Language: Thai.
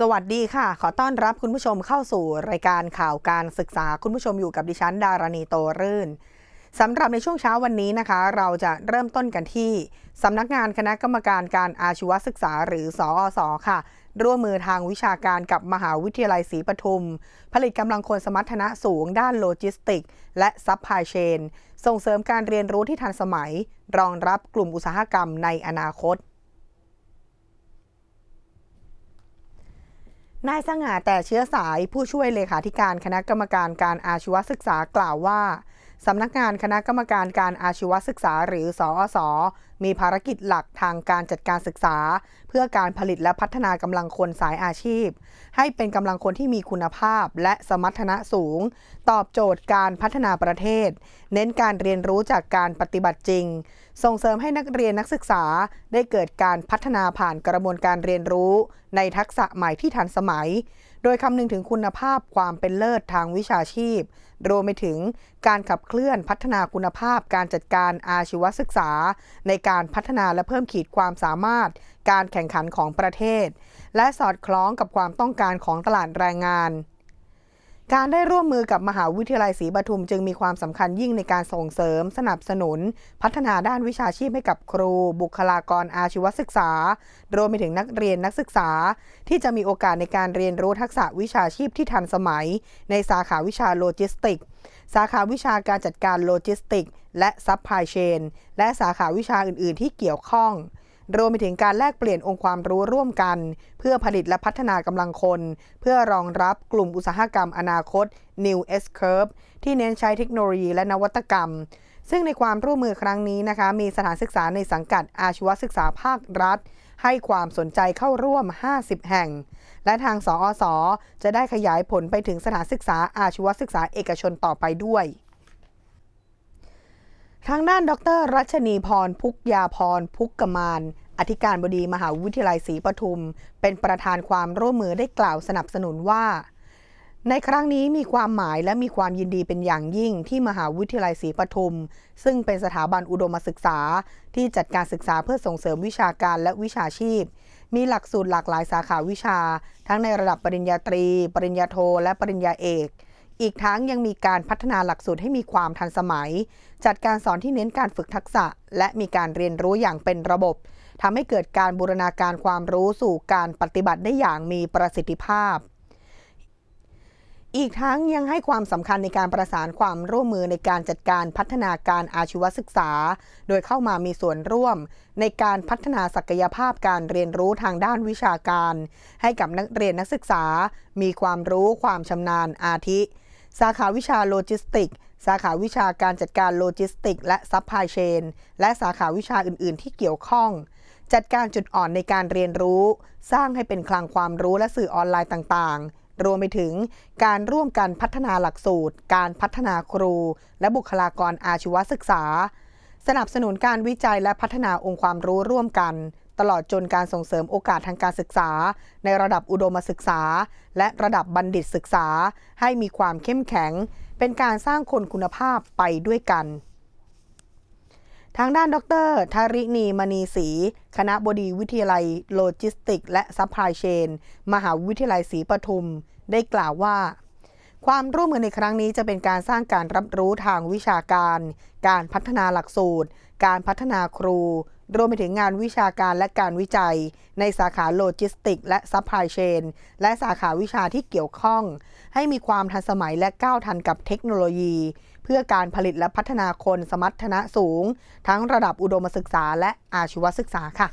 สวัสดีค่ะ ขอต้อนรับคุณผู้ชมเข้าสู่รายการข่าวการศึกษาคุณผู้ชมอยู่กับดิฉันดารณีโตรื่นสำหรับในช่วงเช้าวันนี้นะคะ เราจะเริ่มต้นกันที่สำนักงานคณะกรรมการการอาชีวศึกษาหรือสอสอค่ะ ร่วมมือทางวิชาการกับมหาวิทยาลัยศรีปทุม ผลิตกำลังคนสมรรถนะสูงด้านโลจิสติก และซัพพลายเชนส่งเสริมการเรียนรู้ที่ทันสมัย รองรับกลุ่มอุตสาหกรรมในอนาคต นายสง่าแต่เชื้อสายผู้ช่วยเลขาธิการคณะกรรมการการอาชีวศึกษากล่าวว่าสำนักงานคณะกรรมการการอาชีวศึกษาหรือสอสอมีภารกิจหลักทางการจัดการศึกษา เพื่อการผลิตและพัฒนากำลังคนสายอาชีพ ให้เป็นกำลังคนที่มีคุณภาพและสมรรถนะสูง ตอบโจทย์การพัฒนาประเทศ เน้นการเรียนรู้จากการปฏิบัติจริง ส่งเสริมให้นักเรียนนักศึกษาได้เกิดการพัฒนาผ่านกระบวนการเรียนรู้ ในทักษะใหม่ที่ทันสมัย โดยคำนึงถึงคุณภาพความเป็นเลิศทางวิชาชีพ รวมไปถึงการขับเคลื่อนพัฒนาคุณภาพการจัดการอาชีวศึกษา ในการพัฒนาและเพิ่มขีดความสามารถ การแข่งขันของประเทศ และสอดคล้องกับความต้องการของตลาดแรงงาน การได้ร่วมมือกับมหาวิทยาลัยศรีปทุมจึงมีความสำคัญยิ่งในการส่งเสริม สนับสนุน พัฒนาด้านวิชาชีพให้กับครู บุคลากรอาชีวศึกษา รวมไปถึงนักเรียนนักศึกษา ที่จะมีโอกาสในการเรียนรู้ทักษะวิชาชีพที่ทันสมัย ในสาขาวิชาโลจิสติก สาขาวิชาการจัดการโลจิสติก และซัพพลายเชนและสาขาวิชาอื่น ๆ ที่เกี่ยวข้อง รวมไปถึงการแลกเปลี่ยนองค์ความรู้ร่วมกัน เพื่อผลิตและพัฒนากำลังคน เพื่อรองรับกลุ่มอุตสาหกรรมอนาคต New S Curve ที่เน้นใช้เทคโนโลยีและนวัตกรรม ซึ่งในความร่วมมือครั้งนี้นะคะ มีสถานศึกษาในสังกัดอาชีวศึกษาภาครัฐ ให้ความสนใจเข้าร่วม 50 แห่ง และทางสอสจะได้ขยายผลไปถึงสถานศึกษาอาชีวศึกษาเอกชนต่อไปด้วย ทางด้านดร รัชนีพร พุกยาพร พุกกมานอธิการบดีมหาวิทยาลัยศรีปทุม เป็นประธานความร่วมมือได้กล่าวสนับสนุนว่า ในครั้งนี้มีความหมายและมีความยินดีเป็นอย่างยิ่งที่มหาวิทยาลัยศรีปทุม ซึ่งเป็นสถาบันอุดมศึกษา ที่จัดการศึกษาเพื่อส่งเสริมวิชาการและวิชาชีพ มีหลักสูตรหลากหลายสาขาวิชา ทั้งในระดับปริญญาตรี ปริญญาโท และปริญญาเอก อีกทั้งยังมีการพัฒนาหลักสูตรให้มีความทันสมัย จัดการสอนที่เน้นการฝึกทักษะ และมีการเรียนรู้อย่างเป็นระบบทำให้เกิดการบูรณาการความรู้สู่การปฏิบัติได้อย่างมีประสิทธิภาพ อีกทั้งยังให้ความสำคัญในการประสานความร่วมมือในการจัดการพัฒนาการอาชีวศึกษา โดยเข้ามามีส่วนร่วม ในการพัฒนาศักยภาพการเรียนรู้ทางด้านวิชาการ ให้กับนักเรียนนักศึกษา มีความรู้ความชำนาญอาทิ สาขาวิชาโลจิสติก สาขาวิชาการจัดการโลจิสติก และซัพพลายเชน และสาขาวิชาอื่น ๆ ที่เกี่ยวข้อง จัดการจุดอ่อนในการเรียนรู้ สร้างให้เป็นคลังความรู้และสื่อออนไลน์ต่าง ๆ รวมไปถึงการร่วมกันพัฒนาหลักสูตร การพัฒนาครู และบุคลากรอาชีวศึกษา สนับสนุนการวิจัยและพัฒนาองค์ความรู้ร่วมกัน ตลอดจนการส่งเสริมโอกาสทางการศึกษา ในระดับอุดมศึกษา และระดับบัณฑิตศึกษา ให้มีความเข้มแข็ง เป็นการสร้างคนคุณภาพไปด้วยกันทางด้านดรธารินีมณีศรี คณะบดีวิทยาลัยโลจิสติก และซัพพลายเชน มหาวิทยาลัยศรีปทุม ได้กล่าวว่า ความร่วมมือในครั้งนี้จะเป็นการสร้างการรับรู้ทางวิชาการ การพัฒนาหลักสูตร การพัฒนาครู รวมไปถึงงานวิชาการและการวิจัย ในสาขาโลจิสติก และซัพพลายเชนและสาขาวิชาที่เกี่ยวข้อง ให้มีความทันสมัยและก้าวทันกับเทคโนโลยี เพื่อการผลิตและพัฒนาคนสมรรถนะสูง ทั้งระดับอุดมศึกษาและอาชีวศึกษาค่ะ